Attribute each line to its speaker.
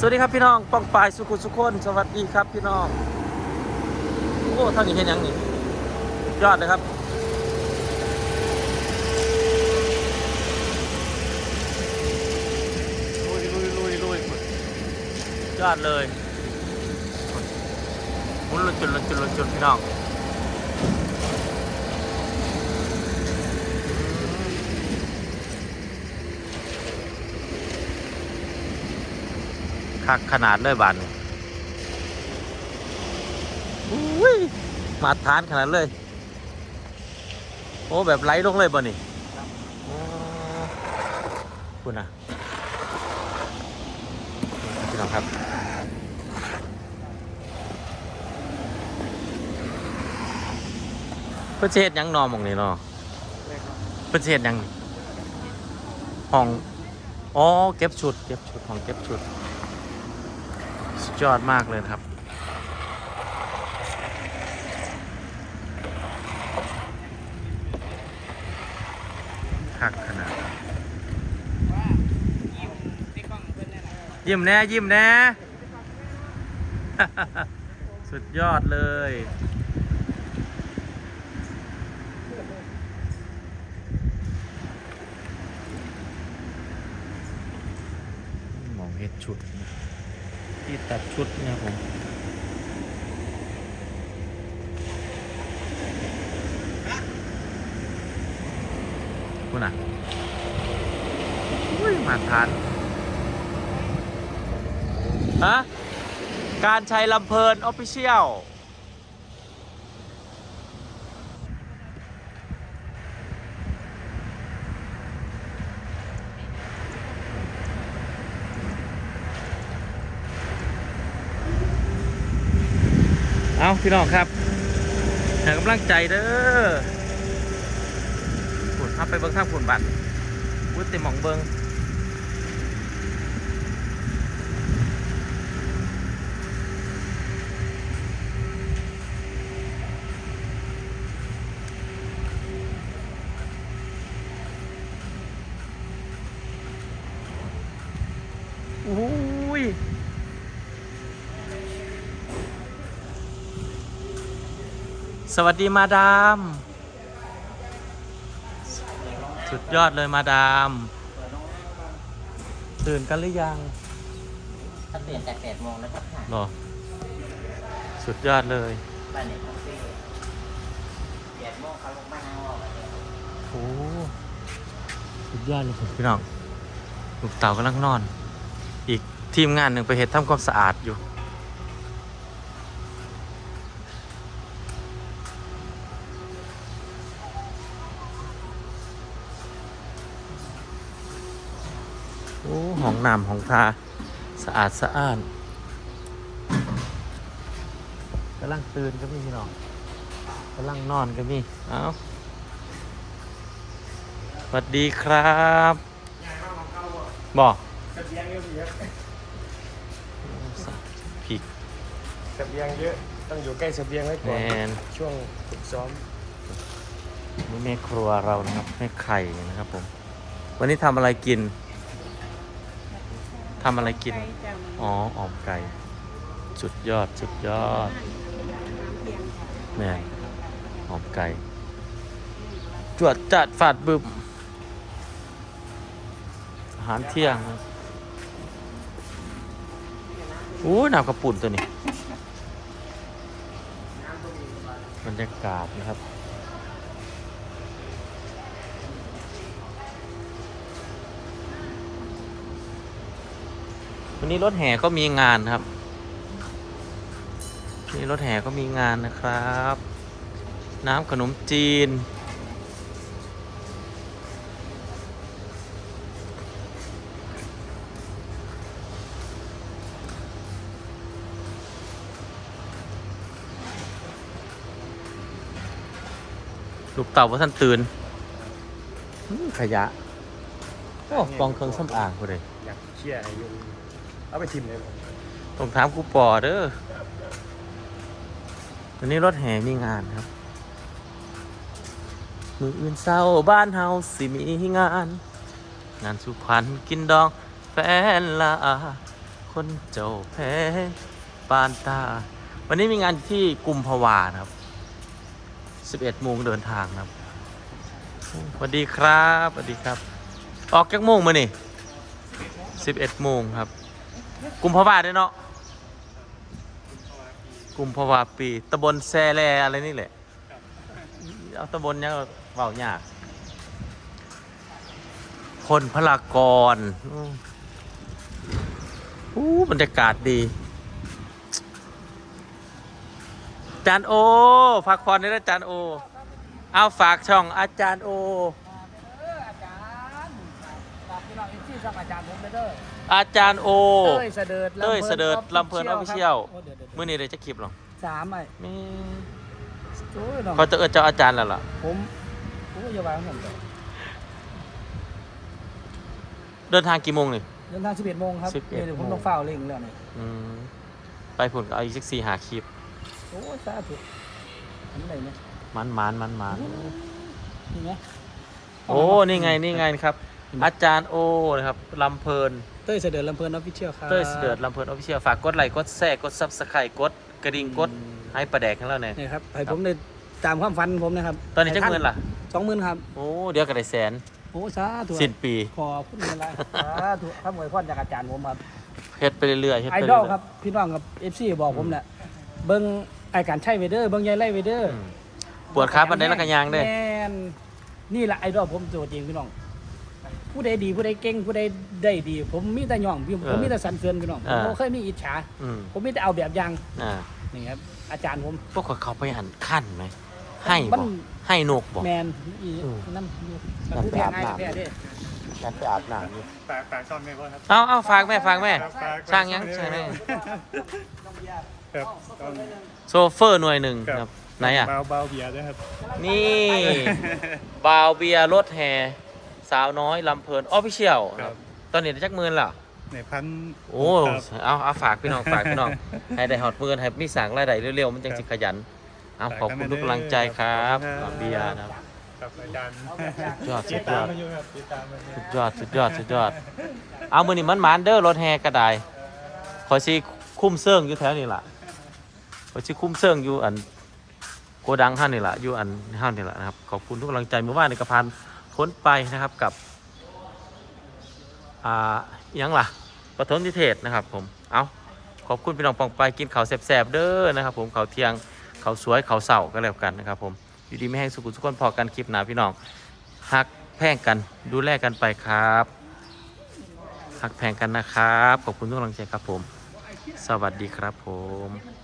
Speaker 1: สวัสดีครับพี่น้องป้องปายสุขุสุขคนสวัสดีครับพี่น้อง โอ้ท่างนี้เห็นยังนี่ ยอดเลยครับ ลุยลุยลุยลุยยอดเลยมุนลุนจุนลุนจุนลุนจุนพี่น้อง คักขนาดเลยบานนี่อุ้ยมาทานขนาดเลย โอ้แบบไหลลงเลยบ่นี่คุณนะพี่น้องครับเพื่อเชษยังนอมองนี่เนาะเพื่อเชษยังห้อง อ๋อ เก็บชุด เก็บชุดห้องเก็บชุด สุดยอดมากเลยครับคักขนาด ยิ้มแน่ ยิ้มแน่ สุดยอดเลยมองเฮ็ดชุดนะ ที่ตัดชุดนะครับผมคุณอะอุ้ยมาทาน ฮะ การใช้ลำเพลินออฟฟิเชียล เอาพี่น้องครับให้กำลังใจเด้อผุนพับไปเบิ้งข้างผุนบัตรวุ้ยเต็มหมองเบิ้ง สวัสดีมาดาม สุดยอดเลยมาดาม ตื่นกันหรือยัง
Speaker 2: ถ้าเปลี่ยนแต่แปดโมงแล้วก็ผ่าน
Speaker 1: หรอ สุดยอดเลย
Speaker 2: บ้านเนี่ยคาเฟ่แปดโมงเขาลงมานั่งรอกันเนี่ย
Speaker 1: โอ้สุดยอดเลยครับพี่น้องลูกเต่ากำลังนอน อีกทีมงานหนึ่งไปเห็ดทำความสะอาดอยู่ อ้ห้องน้ำห้องทาสะอาดสะอ้านกำลังตื่นก็มีพี่น้องกำลังนอนก็มีเอาสวัสดีครับบอก
Speaker 3: เสบียงเยอะเยอะ
Speaker 1: ผิก
Speaker 3: เสบียงเยอะ ต้องอยู่ใกล้เสบียงไว้
Speaker 1: แม
Speaker 3: ก่อน
Speaker 1: น
Speaker 3: ช่วงฝึกซ้อม
Speaker 1: นี่แม่ครัวเรานะครับแม่ไข่นะครับผม วันนี้ทำอะไรกิน ทำอะไรกิน อ๋ออ่อมไก่สุดยอดสุดยอดแม่นอ่อมไก่ จวดจัดฝาดบึมอาหารเที่ยงนะอู้น้ำกระปุ่นตัวนี้ บรรยากาศนะครับ วันนี้รถแห่ก็มีงานครับ นี่รถแห่ก็มีงานนะครับ น้ำขนมจีน ลูกเต่าว่าท่านตื่นอื้อขยะ โอ้กองเครื่องสำอางกูเลย
Speaker 3: อยากเชี่ยอ้ยุ เอาไปทิมเลย
Speaker 1: ต้องถามกูปอเด้อวันนี้รถแห่มีงานครับ มืออื่นเศร้าบ้านเฮาสิมีงาน งานสุพรรณกินดองแฟนลาคนเจ้าแพ้ปานตา วันนี้มีงานที่กุมภาวาครับ 11โมงเดินทางครับสวัสดีครับสวัสดีครับ ออกจากโมงมานี่11โมงครับ กุมภาวาด้วยเนาะกุมภาวาปีตำบลแซแลอะไรนี่แหละเอาตำบลยังเบายากคนพลากรอู้บรรยากาศดีจานโอฝากพรได้แล้วจานโอ เอาฝากช่องอาจารย์โอ
Speaker 2: อาจารย์ฝากพี่น้องอีกที่สักอาจารย์ผมไปเด้อ
Speaker 1: อาจารย์โอ
Speaker 2: เต้ยเสดิร์ด
Speaker 1: เต้ยเสดิร์ดลำเพลิน Official
Speaker 2: โเดี๋ยวเดี๋ยว
Speaker 1: เมื่อนี้เลยจะคลิปหรอ
Speaker 2: สามไอ้
Speaker 1: ไม่
Speaker 2: โอ้ยน้อง
Speaker 1: เขาจะเอิ้นเจ้าอาจารย์แล้วล่ะ
Speaker 2: ผมผมก็จะวางผมต่อ
Speaker 1: เดินทางกี่โมงนี่
Speaker 2: เดินทาง11โมงครับ
Speaker 1: 11
Speaker 2: เดี๋ยวผม
Speaker 1: โมง
Speaker 2: ต้องเฝ้าเร่งแล้วนี่
Speaker 1: อืมไปผลก็เอาอีกสักสี่หาคลิป
Speaker 2: โอ้ยสาธุอันไหนเนี่ย
Speaker 1: มันมันมันมัน
Speaker 2: นี่ไง
Speaker 1: โอ้ นี่ไงนี่ไงครับ อาจารย์โอนะครับลำเพลิน
Speaker 2: เต้ยเสดิร์ดลำเพลินออฟฟิเชียลครับ
Speaker 1: เต้ยเดือดลำเพลินออฟฟิเชียลฝากกดไลค์กดแชร์กดซับสไครต์กดกระดิ่งกดให้ประแดกให้เราเนี่ย
Speaker 2: นี่ครับให้ผมได้ตามความฝันผมนะครับ
Speaker 1: ตอนนี้จักเงินล่ะ
Speaker 2: สองหมื่นครับ
Speaker 1: โอ้เดี๋ยวก็ได้แสน
Speaker 2: โอ้สาธุ
Speaker 1: สิ้นปี
Speaker 2: ขอบคุณอะไรสาธุครับอวยพรจากอาจารย์ผมครับ
Speaker 1: เฮ็ดไปเรื่อยๆเฮ็ด
Speaker 2: ไอ
Speaker 1: ไป
Speaker 2: ด
Speaker 1: เรื่
Speaker 2: อ
Speaker 1: อ
Speaker 2: ล
Speaker 1: ยๆ
Speaker 2: ครับพี่น้องครับเอฟซีบอกผมเนี่ยเบิ้งไอการใช้เวเดอร์เบิ้งยายไล่เวเดอร์
Speaker 1: อืมปวดขาปันได้ละกันยางเด้
Speaker 2: แม่นนี่แหละไอดอลผมตัวจริงพี่น้อง ผู้ใดดีผู้ใดเก่งผู้ใดได้ดี ผมมีแต่ย่องพี่ผมมีแต่สรรเสริญพี่น้องผมบ่เคยมีอิจฉา
Speaker 1: อืม
Speaker 2: ผมมีแต่เอาแบบอย่าง
Speaker 1: อ่า
Speaker 2: นี่ครับอาจารย์ผม
Speaker 1: พวกเขาไปหันขั้นไหม ให้
Speaker 2: มั
Speaker 1: บ่
Speaker 2: น
Speaker 1: ให้นกบ่
Speaker 2: แมนอี
Speaker 1: อืม
Speaker 2: นั่นอยู่
Speaker 1: นั่น
Speaker 2: ผู้
Speaker 1: ไป
Speaker 2: แพ้
Speaker 1: อาบ
Speaker 2: ง่าย
Speaker 1: น้ำ
Speaker 2: แพ้เด้
Speaker 1: กันไปอาบน้ำอยู่
Speaker 3: ฝากฝากช่องแม่พ่อครับ
Speaker 1: เอาเอาฝากแม่ฝากแม่
Speaker 3: ฝาก
Speaker 1: ช่างยังช่างแม่
Speaker 3: ครับต้อง
Speaker 1: โซเฟอร์หน่วยหนึ่งครับ ไหนอะ
Speaker 3: เบาเบาเบียร์ด้วยครับ
Speaker 1: นี่ บาวเบียร์รถแห่ สาวน้อยลำเพลินออฟฟิเชียล
Speaker 3: ครับ
Speaker 1: ตอนนี้ได้จักหมื่นล่ะ
Speaker 3: ในพัน
Speaker 1: โอ้
Speaker 3: ครับ
Speaker 1: เอาเอาฝากพี่น้องฝากพี่น้อง ให้ได้หอดหมื่นให้มีสั่งรายได้เร็วๆมันจังสิขยัน เอา
Speaker 3: ฝาก
Speaker 1: ขอบคุณ
Speaker 3: กัน
Speaker 1: ทุกกำลังใจครับ
Speaker 3: ขอบคุณครับ
Speaker 1: บาวเบียร์นะครับ
Speaker 3: กับอาจารย์
Speaker 1: ยอดสุ
Speaker 3: ติ
Speaker 1: ด
Speaker 3: ด
Speaker 1: ย
Speaker 3: ตา
Speaker 1: อ
Speaker 3: ม
Speaker 1: ด
Speaker 3: มาอยู่ครับติดตามมาอยู่
Speaker 1: สุดยอดสุดยอดสุดยอด เอามือนี่มันหมานเด้อรถแห่กระไดขอซีคุ้มเซิงอยู่แถวนี้ล่ะขอซีคุ้มเซิงอยู่อันโกดังห้านนี่ล่ะอยู่อันห้านนี่ล่ะนะครับขอบคุณทุกกำลังใจเมื่อวานในกระพัน พ้นไปนะครับกับอ่ายังล่ะปฐมนิเทศนะครับผมเอาขอบคุณพี่น้องปองไปกินข้าวแซ่บๆเด้อนะครับ ผมข้าวเที่ยงข้าวสวยข้าวเสาก็แล้วกันนะครับผมอยู่ดีไม่แห้งสุขุสุขคนพอกันคลิปหนาพี่น้องฮักแพงกันดูแลกันไปครับฮักแพงกันนะครับ ขอบคุณทุกกำลังใจครับผม สวัสดีครับผม